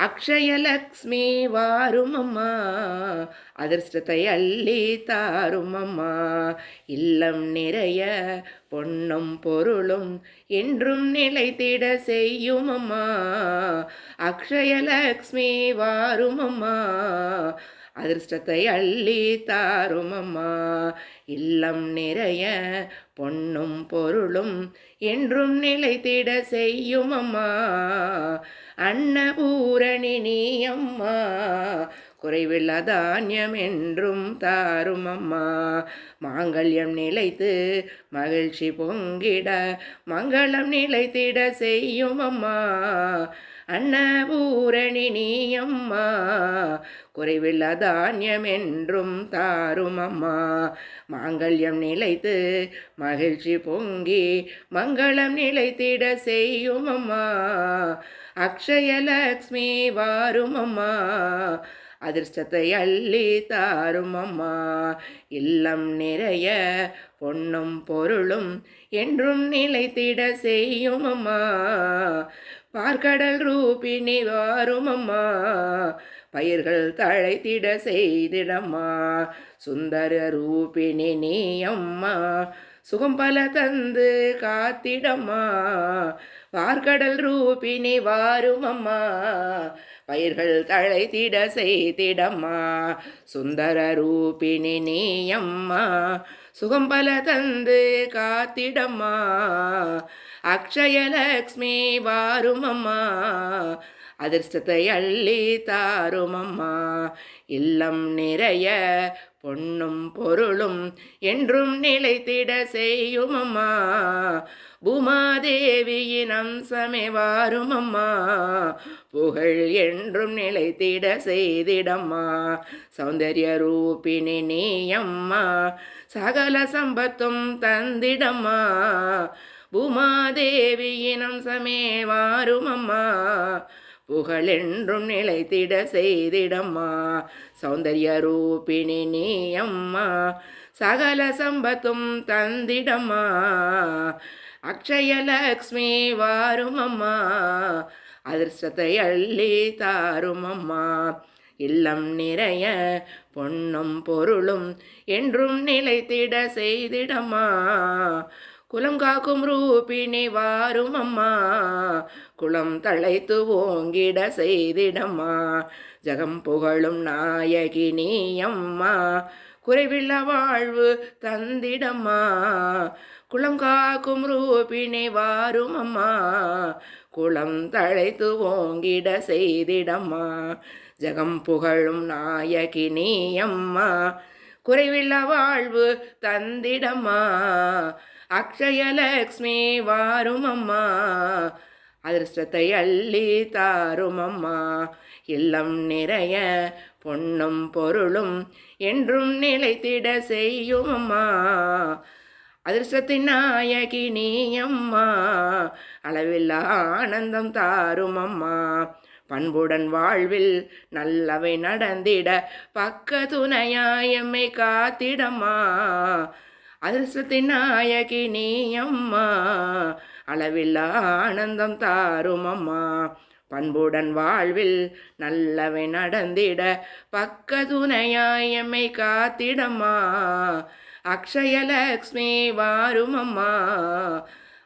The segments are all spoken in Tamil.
அக்ஷயலக்ஷ்மி வாரும் அதிர்ஷ்டத்தை அள்ளி தாருமம்மா. இல்லம் நிறைய பொன்னும் பொருளும் என்றும் நிலைத்திட செய்யுமம்மா. அக்ஷயலக்ஷ்மி வாருமம்மா அதிர்ஷ்டத்தை அள்ளி தாருமம்மா. இல்லம் நிறைய பொன்னும் பொருளும் என்றும் நிலைத்திட செய்யும் அம்மா அன்னபூரணி நீ அம்மா குறைவில்லா தானியம் என்றும் தாரும் அம்மா மாங்கல்யம் நிலைத்து மகிழ்ச்சி பொங்கிட மங்களம் நிலைத்திட செய்யும் அம்மா அன்னபூரணி நீயம்மா குறைவில்ல தானியம் என்றும் தாரும் அம்மா மாங்கல்யம் நிலைத்து மகிழ்ச்சி பொங்கி மங்களம் நிலைத்திட செய்யும் அம்மா அக்ஷயலக்ஷ்மி வாரும் அம்மா அதிர்ஷ்டத்தை அள்ளி தாரும் அம்மா இல்லம் நிறைய பொன்னும் பொருளும் என்றும் நிலைத்திட செய்யும் அம்மா பார்க்கடல் ரூபினி வாருமம்மா. பயிர்கள் தழைத்திட செய்திடம்மா. சுந்தர ரூபினி நீ அம்மா சுகம் பல தந்து காத்திடம்மா. பார்க்கடல் ரூபினி வாருமம்மா. பயிர்கள் தழை திட செய்திடம்மா. சுந்தர ரூபிணி நீயம்மா. சுகம் பல தந்து காத்திடம்மா. அக்ஷயலக்ஷ்மி வாருமம்மா. அதிர்ஷ்டத்தை அள்ளி தாரும் அம்மா இல்லம் நிறைய பொன்னும் பொருளும் என்றும் நிலைத்திட செய்யும் அம்மா பூமாதேவியின் அம்சமே வாரும் அம்மா புகழ் என்றும் நிலைத்திட செய்திடம்மா. சௌந்தர்ய ரூபிணி நீயம்மா. சகல சம்பத்தும் தந்திடம்மா. பூமாதேவியின் அம்சமே வாரும் அம்மா புகழென்றும் நிலைத்திட செய்திடம்மா. சௌந்தர்ய ரூபிணி நீ அம்மா சகல சம்பத்தும் தந்திடம்மா. அக்ஷயலக்ஷ்மி வாருமம்மா. அதிர்ஷ்டத்தை அள்ளி தாருமம்மா. இல்லம் நிறைய பொன்னும் பொருளும் என்றும் நிலைத்திட செய்திடமா குலம் காக்கும் ரூபிணி வாரும் அம்மா. குளம் தழைத்து ஓங்கிட செய்திடம்மா. ஜகம் புகழும் நாயகி நீ அம்மா. குறைவில்ல வாழ்வு தந்திடம்மா. குளம் காக்கும் ரூபிணி வாரும் அம்மா. குளம் தழைத்து ஓங்கிட செய்திடம்மா. ஜகம் புகழும் நாயகி நீ அம்மா. குறைவில்ல வாழ்வு தந்திடம்மா. அக்ஷயலக்ஷ்மி வாரும் அம்மா. அதிர்ஷ்டத்தை அள்ளி தாரும் அம்மா. இல்லம் நிறைய பொன்னும் பொருளும் என்றும் நிலைத்திட செய்யும் அம்மா. அதிர்ஷ்டத்தின் நாயகி நீ அம்மா. அளவில்லா ஆனந்தம் தாரும் அம்மா. பண்புடன் வாழ்வில் நல்லவை நடந்திட பக்க துணையாயம்மை காத்திடம்மா. அதிர்ஷ்டத்தின் நாயகி நீ அம்மா. அளவில்லா ஆனந்தம் தாரும் அம்மா. பண்புடன் வாழ்வில் நல்லவை நடந்திட பக்க துணையாயம்மை காத்திடம்மா. அக்ஷயலக்ஷ்மி வாரும் அம்மா.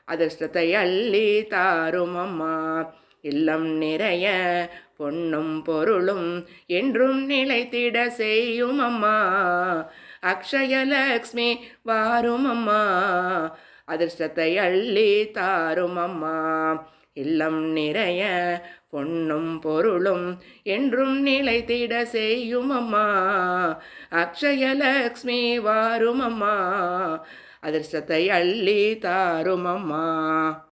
அதிர்ஷ்டத்தை அள்ளி தாரும் அம்மா. இல்லம் நிறைய பொன்னும் பொருளும் என்றும் நிலைத்திட செய்யும் அம்மா. அக்ஷயலக்ஷ்மி வாரும் அம்மா. அதிர்ஷ்டத்தை அள்ளி தாரும் அம்மா. இல்லம் நிறைய பொன்னும் பொருளும் என்றும் நிலைத்திட செய்யும் அம்மா. அக்ஷயலக்ஷ்மி வாரும் அம்மா. அதிர்ஷ்டத்தை அள்ளி தாரும் அம்மா.